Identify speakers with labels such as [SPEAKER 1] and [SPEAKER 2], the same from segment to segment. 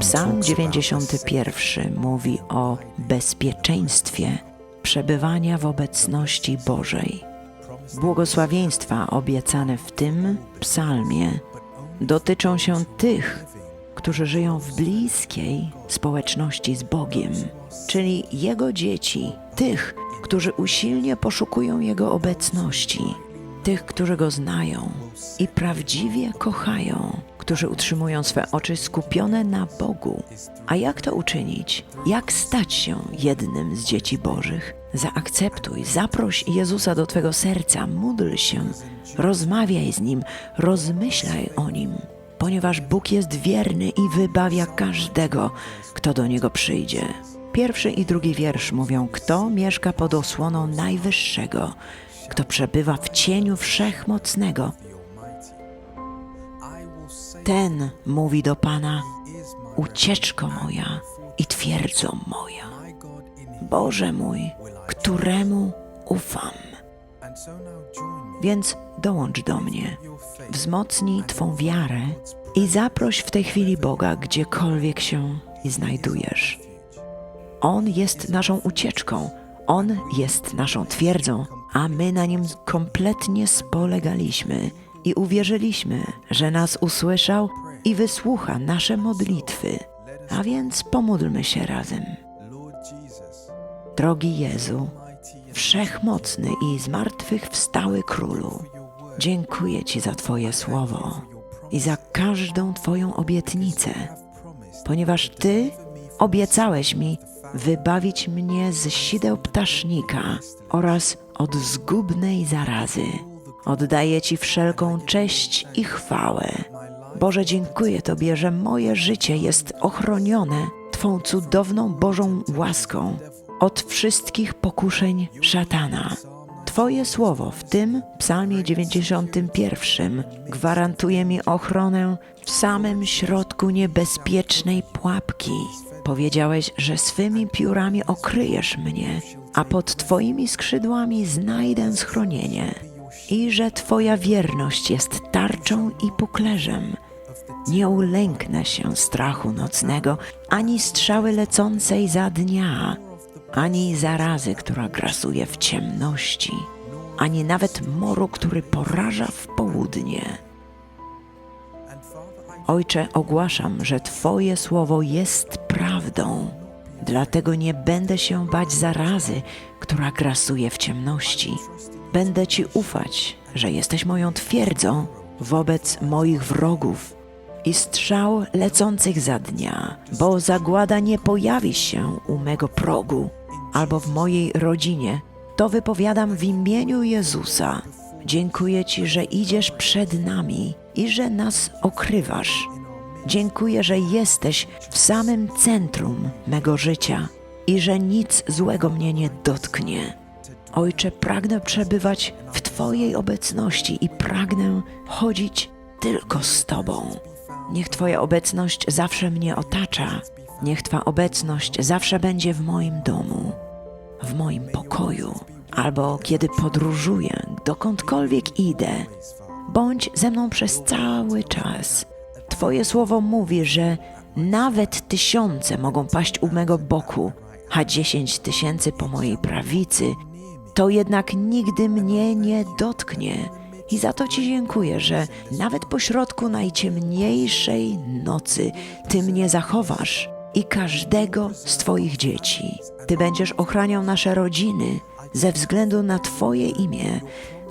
[SPEAKER 1] Psalm 91 mówi o bezpieczeństwie przebywania w obecności Bożej. Błogosławieństwa obiecane w tym psalmie dotyczą się tych, którzy żyją w bliskiej społeczności z Bogiem, czyli Jego dzieci, tych, którzy usilnie poszukują Jego obecności, tych, którzy Go znają i prawdziwie kochają, którzy utrzymują swe oczy skupione na Bogu. A jak to uczynić? Jak stać się jednym z dzieci Bożych? Zaakceptuj, zaproś Jezusa do Twego serca, módl się, rozmawiaj z Nim, rozmyślaj o Nim, ponieważ Bóg jest wierny i wybawia każdego, kto do Niego przyjdzie. Pierwszy i drugi wiersz mówią, kto mieszka pod osłoną Najwyższego, kto przebywa w cieniu Wszechmocnego, ten mówi do Pana, ucieczko moja i twierdzą moja. Boże mój, któremu ufam. Więc dołącz do mnie, wzmocnij Twą wiarę i zaproś w tej chwili Boga, gdziekolwiek się znajdujesz. On jest naszą ucieczką, On jest naszą twierdzą, a my na Nim kompletnie spolegaliśmy i uwierzyliśmy, że nas usłyszał i wysłucha nasze modlitwy. A więc pomódlmy się razem. Drogi Jezu, wszechmocny i zmartwychwstały Królu, dziękuję Ci za Twoje słowo i za każdą Twoją obietnicę, ponieważ Ty obiecałeś mi wybawić mnie z sideł ptasznika oraz od zgubnej zarazy. Oddaję Ci wszelką cześć i chwałę. Boże, dziękuję Tobie, że moje życie jest ochronione Twą cudowną Bożą łaską od wszystkich pokuszeń szatana. Twoje słowo w tym Psalmie 91 gwarantuje mi ochronę w samym środku niebezpiecznej pułapki. Powiedziałeś, że swymi piórami okryjesz mnie, a pod Twoimi skrzydłami znajdę schronienie i że Twoja wierność jest tarczą i puklerzem. Nie ulęknę się strachu nocnego, ani strzały lecącej za dnia, ani zarazy, która grasuje w ciemności, ani nawet moru, który poraża w południe. Ojcze, ogłaszam, że Twoje słowo jest prawdą. Dlatego nie będę się bać zarazy, która grasuje w ciemności. Będę Ci ufać, że jesteś moją twierdzą wobec moich wrogów i strzał lecących za dnia, bo zagłada nie pojawi się u mego progu albo w mojej rodzinie. To wypowiadam w imieniu Jezusa. Dziękuję Ci, że idziesz przed nami i że nas okrywasz. Dziękuję, że jesteś w samym centrum mego życia i że nic złego mnie nie dotknie. Ojcze, pragnę przebywać w Twojej obecności i pragnę chodzić tylko z Tobą. Niech Twoja obecność zawsze mnie otacza. Niech Twa obecność zawsze będzie w moim domu, w moim pokoju, albo kiedy podróżuję, dokądkolwiek idę. Bądź ze mną przez cały czas. Twoje słowo mówi, że nawet tysiące mogą paść u mego boku, a dziesięć tysięcy po mojej prawicy, to jednak nigdy mnie nie dotknie. I za to Ci dziękuję, że nawet pośrodku najciemniejszej nocy Ty mnie zachowasz i każdego z Twoich dzieci. Ty będziesz ochraniał nasze rodziny ze względu na Twoje imię.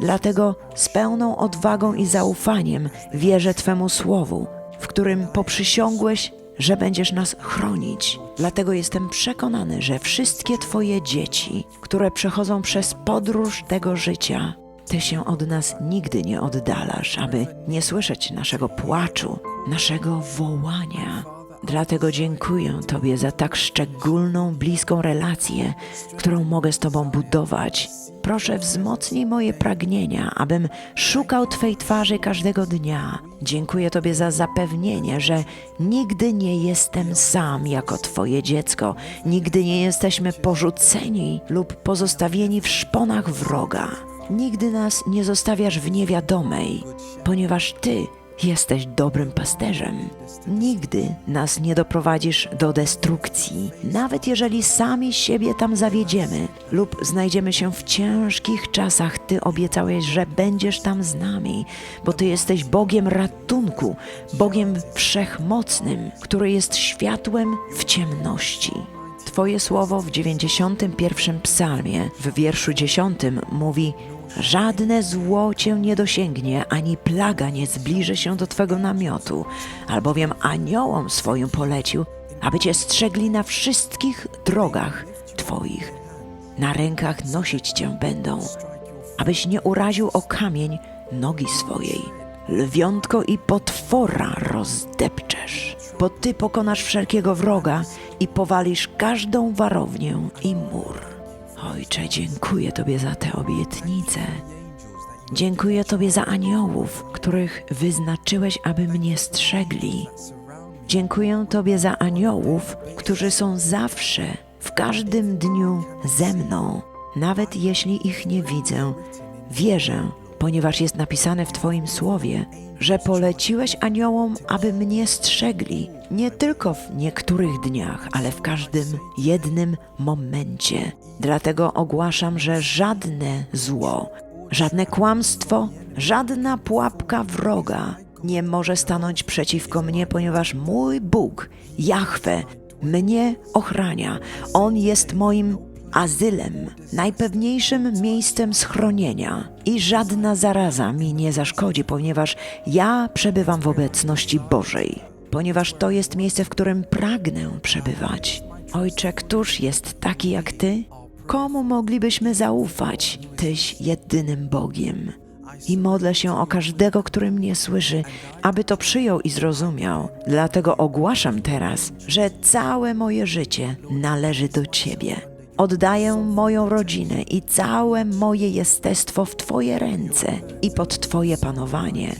[SPEAKER 1] Dlatego z pełną odwagą i zaufaniem wierzę Twemu słowu, w którym poprzysiągłeś, że będziesz nas chronić. Dlatego jestem przekonany, że wszystkie Twoje dzieci, które przechodzą przez podróż tego życia, Ty się od nas nigdy nie oddalasz, aby nie słyszeć naszego płaczu, naszego wołania. Dlatego dziękuję Tobie za tak szczególną, bliską relację, którą mogę z Tobą budować. Proszę, wzmocnij moje pragnienia, abym szukał Twej twarzy każdego dnia. Dziękuję Tobie za zapewnienie, że nigdy nie jestem sam jako Twoje dziecko, nigdy nie jesteśmy porzuceni lub pozostawieni w szponach wroga. Nigdy nas nie zostawiasz w niewiadomej, ponieważ Ty jesteś dobrym pasterzem. Nigdy nas nie doprowadzisz do destrukcji, nawet jeżeli sami siebie tam zawiedziemy lub znajdziemy się w ciężkich czasach. Ty obiecałeś, że będziesz tam z nami, bo Ty jesteś Bogiem ratunku, Bogiem wszechmocnym, który jest światłem w ciemności. Twoje słowo w 91 psalmie, w wierszu 10 mówi Żadne zło cię nie dosięgnie, ani plaga nie zbliży się do twego namiotu, albowiem aniołom swoim polecił, aby cię strzegli na wszystkich drogach twoich. Na rękach nosić cię będą, abyś nie uraził o kamień nogi swojej. Lwiątko i potwora rozdepczesz, bo ty pokonasz wszelkiego wroga i powalisz każdą warownię i mur. Ojcze, dziękuję Tobie za te obietnice. Dziękuję Tobie za aniołów, których wyznaczyłeś, aby mnie strzegli. Dziękuję Tobie za aniołów, którzy są zawsze, w każdym dniu ze mną, nawet jeśli ich nie widzę. Wierzę, ponieważ jest napisane w Twoim słowie, że poleciłeś aniołom, aby mnie strzegli, nie tylko w niektórych dniach, ale w każdym jednym momencie. Dlatego ogłaszam, że żadne zło, żadne kłamstwo, żadna pułapka wroga nie może stanąć przeciwko mnie, ponieważ mój Bóg, Jahwe, mnie ochrania. On jest moim azylem, najpewniejszym miejscem schronienia i żadna zaraza mi nie zaszkodzi, ponieważ ja przebywam w obecności Bożej, ponieważ to jest miejsce, w którym pragnę przebywać. Ojcze, któż jest taki jak Ty? Komu moglibyśmy zaufać? Tyś jedynym Bogiem. I modlę się o każdego, który mnie słyszy, aby to przyjął i zrozumiał. Dlatego ogłaszam teraz, że całe moje życie należy do Ciebie. Oddaję moją rodzinę i całe moje jestestwo w Twoje ręce i pod Twoje panowanie.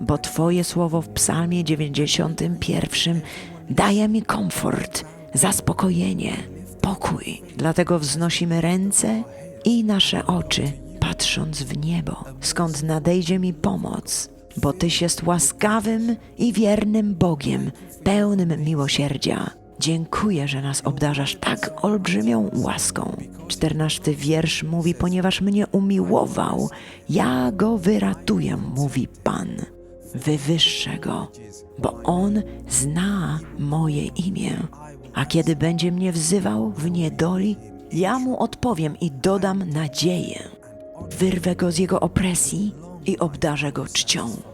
[SPEAKER 1] Bo Twoje słowo w Psalmie 91 daje mi komfort, zaspokojenie, pokój. Dlatego wznosimy ręce i nasze oczy, patrząc w niebo, skąd nadejdzie mi pomoc. Bo Tyś jest łaskawym i wiernym Bogiem, pełnym miłosierdzia. Dziękuję, że nas obdarzasz tak olbrzymią łaską. Czternasty wiersz mówi, ponieważ mnie umiłował, ja go wyratuję, mówi Pan. Wywyższę go, bo on zna moje imię. A kiedy będzie mnie wzywał w niedoli, ja mu odpowiem i dodam nadzieję. Wyrwę go z jego opresji i obdarzę go czcią.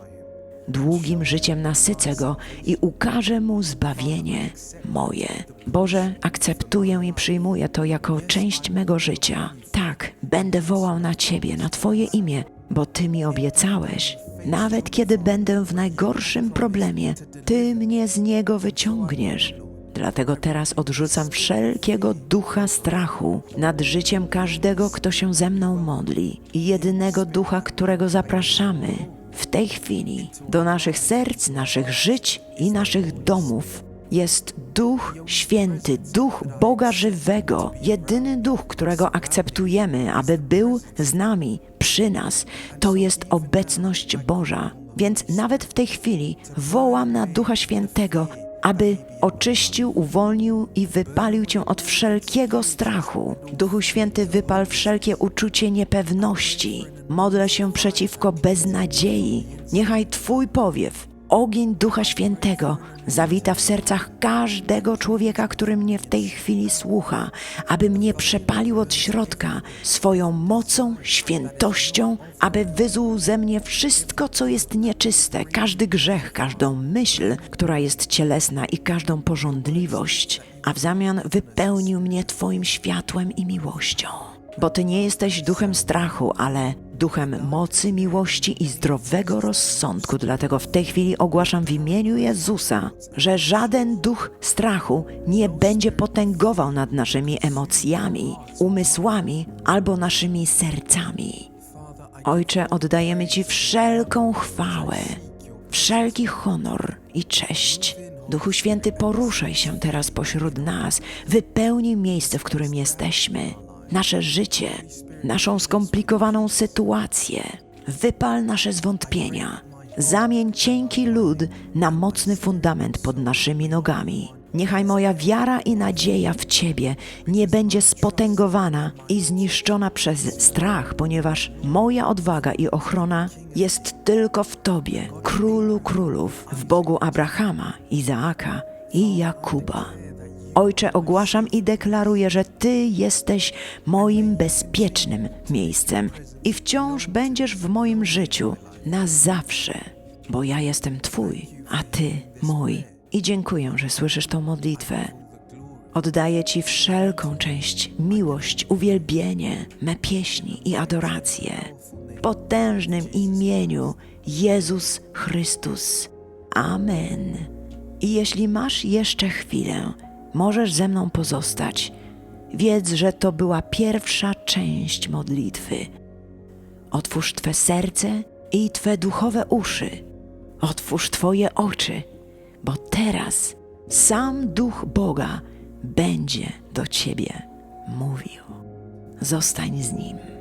[SPEAKER 1] Długim życiem nasycę go i ukażę mu zbawienie moje. Boże, akceptuję i przyjmuję to jako część mego życia. Tak, będę wołał na Ciebie, na Twoje imię, bo Ty mi obiecałeś. Nawet kiedy będę w najgorszym problemie, Ty mnie z niego wyciągniesz. Dlatego teraz odrzucam wszelkiego ducha strachu nad życiem każdego, kto się ze mną modli i jedynego ducha, którego zapraszamy w tej chwili do naszych serc, naszych żyć i naszych domów. Jest Duch Święty, Duch Boga Żywego, jedyny Duch, którego akceptujemy, aby był z nami, przy nas. To jest obecność Boża. Więc nawet w tej chwili wołam na Ducha Świętego, aby oczyścił, uwolnił i wypalił cię od wszelkiego strachu. Duchu Święty, wypal wszelkie uczucie niepewności. Modlę się przeciwko beznadziei. Niechaj Twój powiew, ogień Ducha Świętego, zawita w sercach każdego człowieka, który mnie w tej chwili słucha, aby mnie przepalił od środka swoją mocą, świętością, aby wyzuł ze mnie wszystko, co jest nieczyste, każdy grzech, każdą myśl, która jest cielesna i każdą pożądliwość, a w zamian wypełnił mnie Twoim światłem i miłością. Bo Ty nie jesteś duchem strachu, ale duchem mocy, miłości i zdrowego rozsądku. Dlatego w tej chwili ogłaszam w imieniu Jezusa, że żaden duch strachu nie będzie potęgował nad naszymi emocjami, umysłami albo naszymi sercami. Ojcze, oddajemy Ci wszelką chwałę, wszelki honor i cześć. Duchu Święty, poruszaj się teraz pośród nas, wypełnij miejsce, w którym jesteśmy, nasze życie, naszą skomplikowaną sytuację. Wypal nasze zwątpienia, Zamień cienki lód na mocny fundament pod naszymi nogami. Niechaj moja wiara i nadzieja w Ciebie nie będzie spotęgowana i zniszczona przez strach, ponieważ moja odwaga i ochrona jest tylko w Tobie, Królu Królów, w Bogu Abrahama, Izaaka i Jakuba. Ojcze, ogłaszam i deklaruję, że Ty jesteś moim bezpiecznym miejscem i wciąż będziesz w moim życiu na zawsze, bo ja jestem Twój, a Ty mój. I dziękuję, że słyszysz tą modlitwę. Oddaję Ci wszelką część, miłość, uwielbienie, me pieśni i adorację. W potężnym imieniu Jezus Chrystus. Amen. I jeśli masz jeszcze chwilę, możesz ze mną pozostać. Wiedz, że to była pierwsza część modlitwy. Otwórz Twe serce i Twe duchowe uszy. Otwórz Twoje oczy, bo teraz sam Duch Boga będzie do Ciebie mówił. Zostań z Nim.